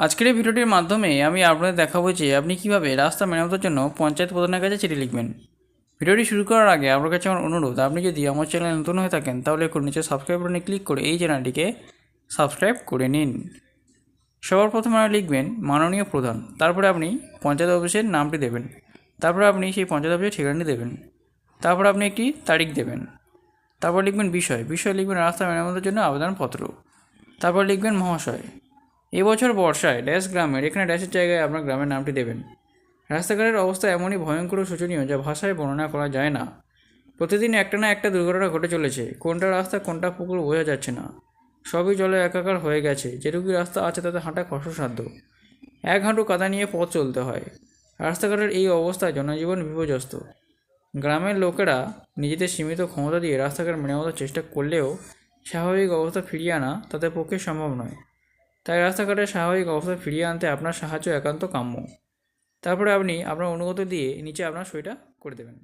আজকের এই ভিডিওটির মাধ্যমে আমি আপনাদের দেখাবো যে আপনি কীভাবে রাস্তা মেরামতের জন্য পঞ্চায়েত প্রধানের কাছে চিঠি লিখবেন। ভিডিওটি শুরু করার আগে আপনার কাছে আমার অনুরোধ, আপনি যদি আমার চ্যানেল নতুন হয়ে থাকেন তাহলে এখন নিচে সাবস্ক্রাইব বাটনে ক্লিক করে এই চ্যানেলটিকে সাবস্ক্রাইব করে নিন। সবার প্রথমে আপনি লিখবেন, মাননীয় প্রধান। তারপরে আপনি পঞ্চায়েত অফিসের নামটি দেবেন। তারপরে আপনি সেই পঞ্চায়েত অফিসের ঠিকানাটি দেবেন। তারপর আপনি একটি তারিখ দেবেন। তারপর লিখবেন বিষয়। বিষয় লিখবেন রাস্তা মেরামতের জন্য আবেদনপত্র। তারপর লিখবেন মহাশয়। এবছর বর্ষায় ড্যাশ গ্রামের, এখানে ড্যাশের জায়গায় আপনার গ্রামের নামটি দেবেন। রাস্তাঘাটের অবস্থা এমনই ভয়ঙ্কর ও শোচনীয় যা ভাষায় বর্ণনা করা যায় না। প্রতিদিন একটা না একটা দুর্ঘটনা ঘটে চলেছে। কোনটা রাস্তা, কোনটা পুকুর বোঝা যাচ্ছে না। সবই জলে একাকার হয়ে গেছে। যেটুকু রাস্তা আছে তাতে হাঁটা কষ্টসাধ্য। এক হাঁটু কাদা নিয়ে পথ চলতে হয়। রাস্তাঘাটের এই অবস্থায় জনজীবন বিপর্যস্ত। গ্রামের লোকেরা নিজেদের সীমিত ক্ষমতা দিয়ে রাস্তাঘাট মেরামতের চেষ্টা করলেও স্বাভাবিক অবস্থা ফিরিয়ে আনা তাদের পক্ষে সম্ভব নয়। তাই রাস্তাঘাটের স্বাভাবিক অবস্থা ফিরিয়ে আনতে আপনার সাহায্য একান্ত কাম্য। তারপরে আপনি আপনার অনুগত দিয়ে নিচে আপনার সইটা করে দেবেন।